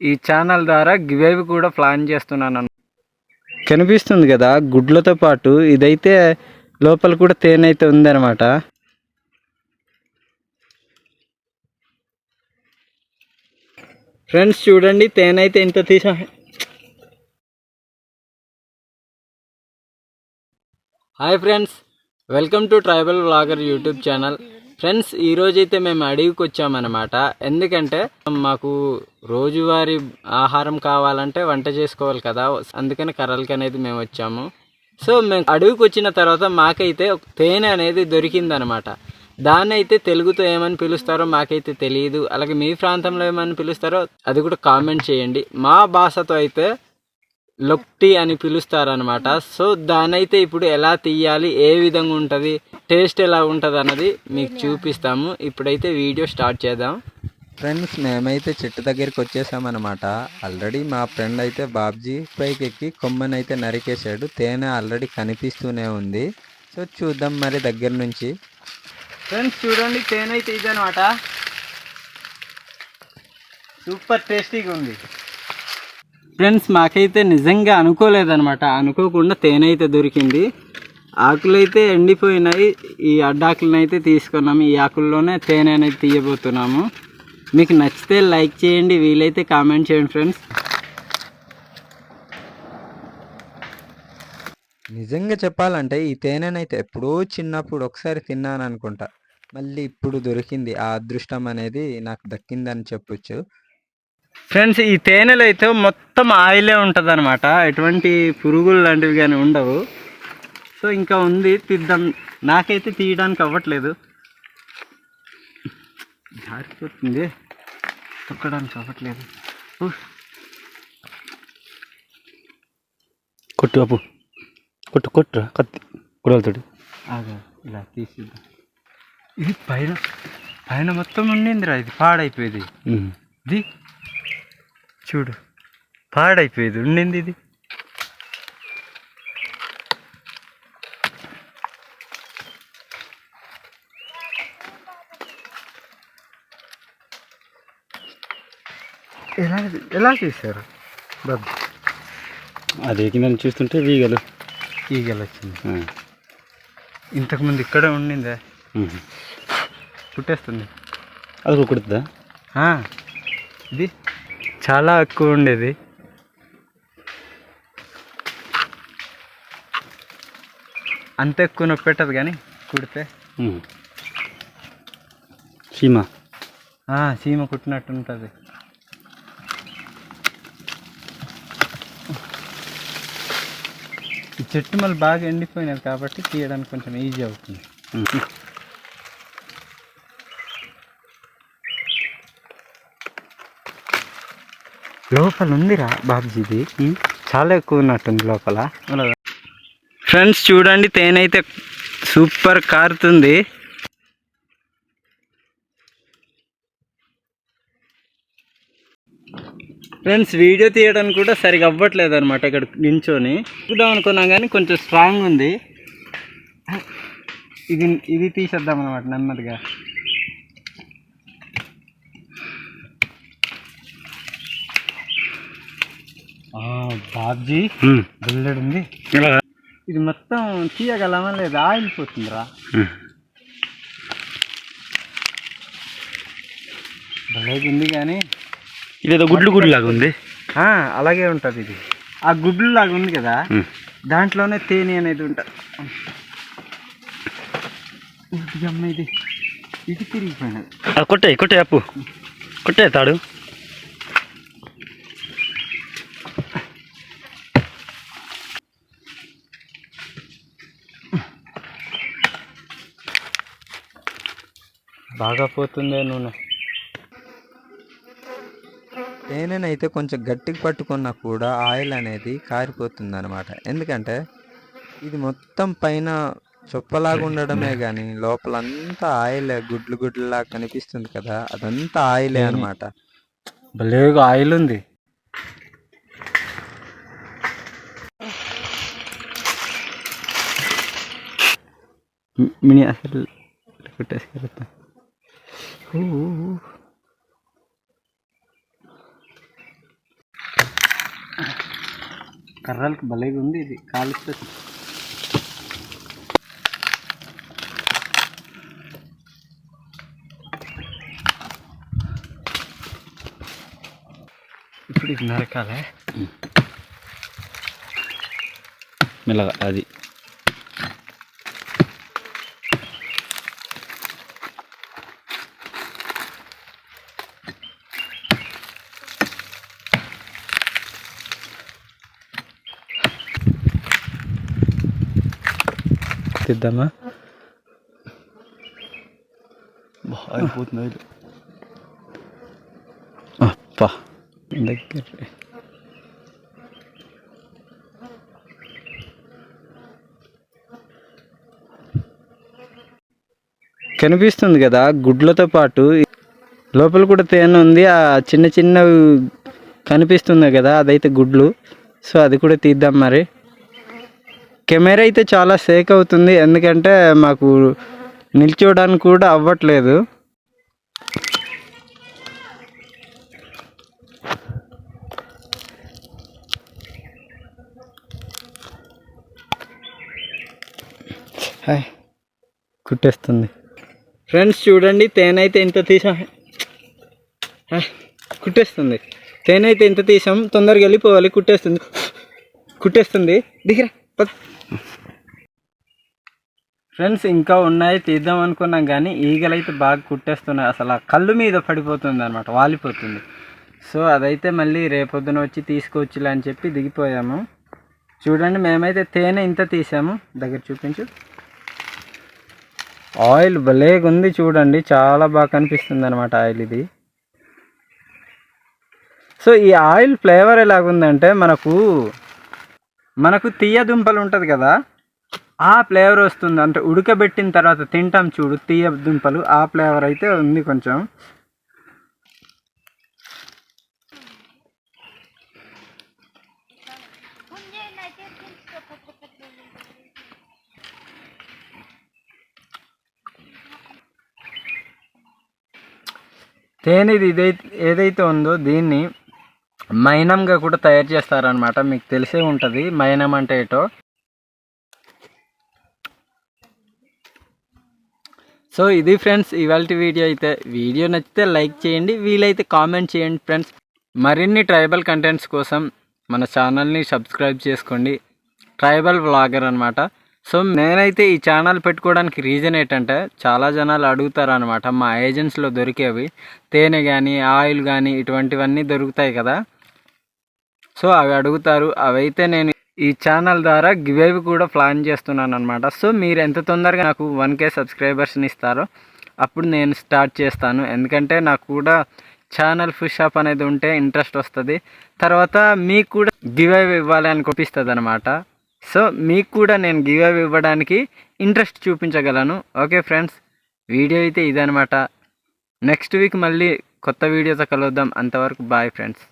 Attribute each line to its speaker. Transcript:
Speaker 1: ఈ ఛానల్ ద్వారా గివేవి కూడా ప్లాన్ చేస్తున్నాను. కనిపిస్తుంది కదా గుడ్లతో పాటు ఇదైతే లోపల కూడా తేనె అయితే ఉందన్నమాట. ఫ్రెండ్స్ చూడండి తేనె అయితే ఇంత తీసా. Hi friends welcome to tribal vlogger YouTube channel. Friends ఈ రోజైతే మేము అడవికి వచ్చామన్నమాట ఎందుకంటే మాకు రోజువారీ ఆహారం కావాలంటే వంట చేసుకోవాలి కదా. అందుకని కర్రలకి అనేది మేము వచ్చాము. సో మేము అడవికి వచ్చిన తర్వాత మాకైతే ఒక తేనె అనేది దొరికిందనమాట దాన్ని అయితే తెలుగుతో ఏమని పిలుస్తారో మాకైతే తెలియదు అలాగే మీ ప్రాంతంలో ఏమని పిలుస్తారో అది కూడా కామెంట్ చేయండి. మా భాషతో అయితే లొక్టి అని పిలుస్తారనమాట సో దానైతే ఇప్పుడు ఎలా తీయాలి ఏ విధంగా ఉంటుంది టేస్ట్ ఎలా ఉంటుంది అన్నది మీకు చూపిస్తాము. ఇప్పుడైతే వీడియో స్టార్ట్ చేద్దాం.
Speaker 2: ఫ్రెండ్స్ మేమైతే చెట్టు దగ్గరికి వచ్చేసామన్నమాట. ఆల్రెడీ మా ఫ్రెండ్ అయితే బాబ్జీ పైకి ఎక్కి కొమ్మని అయితే నరికేశాడు. తేనె ఆల్రెడీ కనిపిస్తూనే ఉంది. సో చూద్దాం మరి దగ్గర నుంచి.
Speaker 1: ఫ్రెండ్స్ చూడండి తేనె అయితే ఇదనమాట సూపర్ టేస్టీగా ఉంది. ఫ్రెండ్స్ మాకైతే నిజంగా అనుకోలేదనమాట అనుకోకుండా తేనె అయితే దొరికింది. ఆకులు అయితే ఎండిపోయినాయి. ఈ అడ్డాకులను అయితే తీసుకున్నాము. ఈ ఆకుల్లోనే తేనె అనేది తీయబోతున్నాము. మీకు నచ్చితే లైక్ చేయండి వీలైతే కామెంట్ చేయండి ఫ్రెండ్స్.
Speaker 2: నిజంగా చెప్పాలంటే ఈ తేనెనైతే ఎప్పుడో చిన్నప్పుడు ఒకసారి తిన్నాను అనుకుంటా మళ్ళీ ఇప్పుడు దొరికింది. ఆ అదృష్టం అనేది నాకు దక్కిందని చెప్పొచ్చు.
Speaker 1: ఫ్రెండ్స్ ఈ తేనెలో అయితే మొత్తం ఆయిలే ఉంటుంది అనమాట ఎటువంటి పురుగులు లాంటివి కానీ ఉండవు. సో ఇంకా ఉంది తీద్దాం. నాకైతే తీయడానికి అవ్వట్లేదు. జారిపోతుంది. తొక్కడానికి అవ్వట్లేదు.
Speaker 3: కొట్టు అప్పు. కొట్టు కొట్టు కత్తి. కుడలతోటి
Speaker 1: ఆగా ఇలా తీసిద్దాం. ఇది పైన పైన మొత్తం ఉండిందిరా. ఇది పాడైపోయేది. ఇది చూడు పాడైపోయేది. ఉండింది ఇది. ఎలా ఎలా చేశారు? బాబు.
Speaker 3: అది కింద చూస్తుంటే వీగలు.
Speaker 1: ఈగలు వచ్చింది. ఇంతకుముందు ఇక్కడే ఉండిందే? పుట్టేస్తుంది.
Speaker 3: అది కుడుతుందా?
Speaker 1: ఇది? చాలా ఎక్కువ ఉండేది. అంత ఎక్కువ నొప్పి పెట్టదు కానీ కుడితే.
Speaker 3: సీమ.
Speaker 1: సీమ కుట్టినట్టు ఉంటుంది. ఈ చెట్టు మళ్ళీ బాగా ఎండిపోయినది కాబట్టి తీయడానికి కొంచెం ఈజీ అవుతుంది. లోపల ఉందిరా బాబ్జీది చాలా ఎక్కువ ఉన్నట్టుంది లోపల ఫ్రెండ్స్ చూడండి తేనైతే సూపర్ కారుతుంది. ఫ్రెండ్స్ వీడియో తీయడానికి కూడా సరిగా అవ్వట్లేదు అనమాట ఇక్కడ నించొని. చూద్దాం అనుకున్నాం కానీ కొంచెం స్ట్రాంగ్ ఉంది. ఇది ఇది తీసేద్దాం అనమాట నెమ్మదిగా. బాబ్జీ. బుల్లెడ్ ఉంది. ఇది మొత్తం తీయగలమా లేదా ఆయిల్ పోతుందిరా? భలేగా ఉంది కానీ
Speaker 3: ఇదేదో గుడ్లు గుడ్లు లాగా ఉంది.
Speaker 1: ఆ, అలాగే ఉంటుంది ఇది. ఆ గుడ్లు లాగా ఉంది కదా? దాంట్లోనే తేనె అనేది ఉంటుంది ఇది అమ్మ ఇది. ఇది తిరిగిపోయినది.
Speaker 3: కొట్టే కొట్టే అప్పు కొట్టే తాడు.
Speaker 1: బాగా పోతుందే నూనె.
Speaker 2: తేనెనైతే కొంచెం గట్టిగా పట్టుకున్నా కూడా ఆయిల్ అనేది కారిపోతుంది అనమాట ఎందుకంటే ఇది మొత్తం పైన చొప్పలాగా ఉండడమే కానీ లోపలంతా ఆయిల్ గుడ్లు గుడ్లులా కనిపిస్తుంది కదా అదంతా ఆయిలే అనమాట
Speaker 1: భలేగా ఆయిల్ ఉంది. మినీ అసలు కర్రలకు భలేగా ఉంది ఇది కాలుస్తుంది ఇప్పుడు ఇది నరకాలే.
Speaker 3: మెల్లగా అది.
Speaker 1: తిద్దామా
Speaker 3: అయిపోతుంది అప్పా
Speaker 1: దగ్గర. కనిపిస్తుంది కదా గుడ్లతో పాటు లోపల కూడా తేనె ఉంది ఆ చిన్న చిన్న కనిపిస్తుంది కదా అదైతే గుడ్లు. సో అది కూడా తీద్దాం మరి. కెమెరా అయితే చాలా సేక్ అవుతుంది. ఎందుకంటే మాకు నిల్చోవడానికి కూడా అవ్వట్లేదు. హాయ్. కుట్టేస్తుంది. ఫ్రెండ్స్ చూడండి తేనె అయితే ఎంత తీసాం కుట్టేస్తుంది. తేనె అయితే ఎంత తీసాం. తొందరగా వెళ్ళిపోవాలి. కుట్టేస్తుంది. కుట్టేస్తుంది. దిగిరా. ఫ్రెండ్స్ ఇంకా ఉన్నాయి తీద్దాం అనుకున్నాం కానీ ఈగలు అయితే బాగా కుట్టేస్తున్నాయి. అసలు ఆ కళ్ళు మీద పడిపోతుంది అనమాట వాలిపోతుంది. సో అదైతే మళ్ళీ రేపొద్దున వచ్చి తీసుకొచ్చులే అని చెప్పి దిగిపోయాము. చూడండి మేమైతే తేనె ఇంత తీసాము. దగ్గర చూపించు. ఆయిల్ భలేగా ఉంది చూడండి చాలా బాగా కనిపిస్తుంది అనమాట ఆయిల్ ఇది. సో ఈ ఆయిల్ ఫ్లేవర్ ఎలాగుందంటే మనకు మనకు తీయ దుంపలు ఉంటుంది కదా ఆ ఫ్లేవర్ వస్తుంది. అంటే ఉడకబెట్టిన తర్వాత తింటాం చూడు తీయ దుంపలు ఆ ఫ్లేవర్ అయితే ఉంది కొంచెం. తేనెది ఇదైతే ఏదైతే ఉందో దీన్ని మైనంగా కూడా తయారు చేస్తారనమాట మీకు తెలిసే ఉంటుంది. మైనం అంటే ఏటో? సో ఇది ఫ్రెండ్స్ ఇవాళ వీడియో అయితే. వీడియో నచ్చితే లైక్ చేయండి వీలైతే కామెంట్ చేయండి ఫ్రెండ్స్. మరిన్ని ట్రైబల్ కంటెంట్స్ కోసం మన ఛానల్ని సబ్స్క్రైబ్ చేసుకోండి. ట్రైబల్ వ్లాగర్ అనమాట సో నేనైతే ఈ ఛానల్ పెట్టుకోవడానికి రీజన్ ఏంటంటే చాలా జనాలు అడుగుతారు అనమాట మా ఏజెన్సీలో దొరికేవి తేనె కానీ ఆయిల్ కానీ ఇటువంటివన్నీ దొరుకుతాయి కదా? సో అవి అడుగుతారు. అవైతే నేను ఈ ఛానల్ ద్వారా గివేవి కూడా ప్లాన్ చేస్తున్నాను అనమాట సో మీరు ఎంత తొందరగా నాకు వన్ కే సబ్స్క్రైబర్స్ని ఇస్తారో అప్పుడు నేను స్టార్ట్ చేస్తాను. ఎందుకంటే నాకు కూడా ఛానల్ పుష్ అనేది ఉంటే ఇంట్రెస్ట్ వస్తుంది. తర్వాత మీకు కూడా గివేవ్ ఇవ్వాలి అని అనమాట సో మీకు కూడా నేను గివేవ్ ఇవ్వడానికి ఇంట్రెస్ట్ చూపించగలను. ఓకే ఫ్రెండ్స్ వీడియో అయితే ఇదనమాట నెక్స్ట్ వీక్ మళ్ళీ కొత్త వీడియోతో కలుద్దాం. అంతవరకు బాయ్ ఫ్రెండ్స్.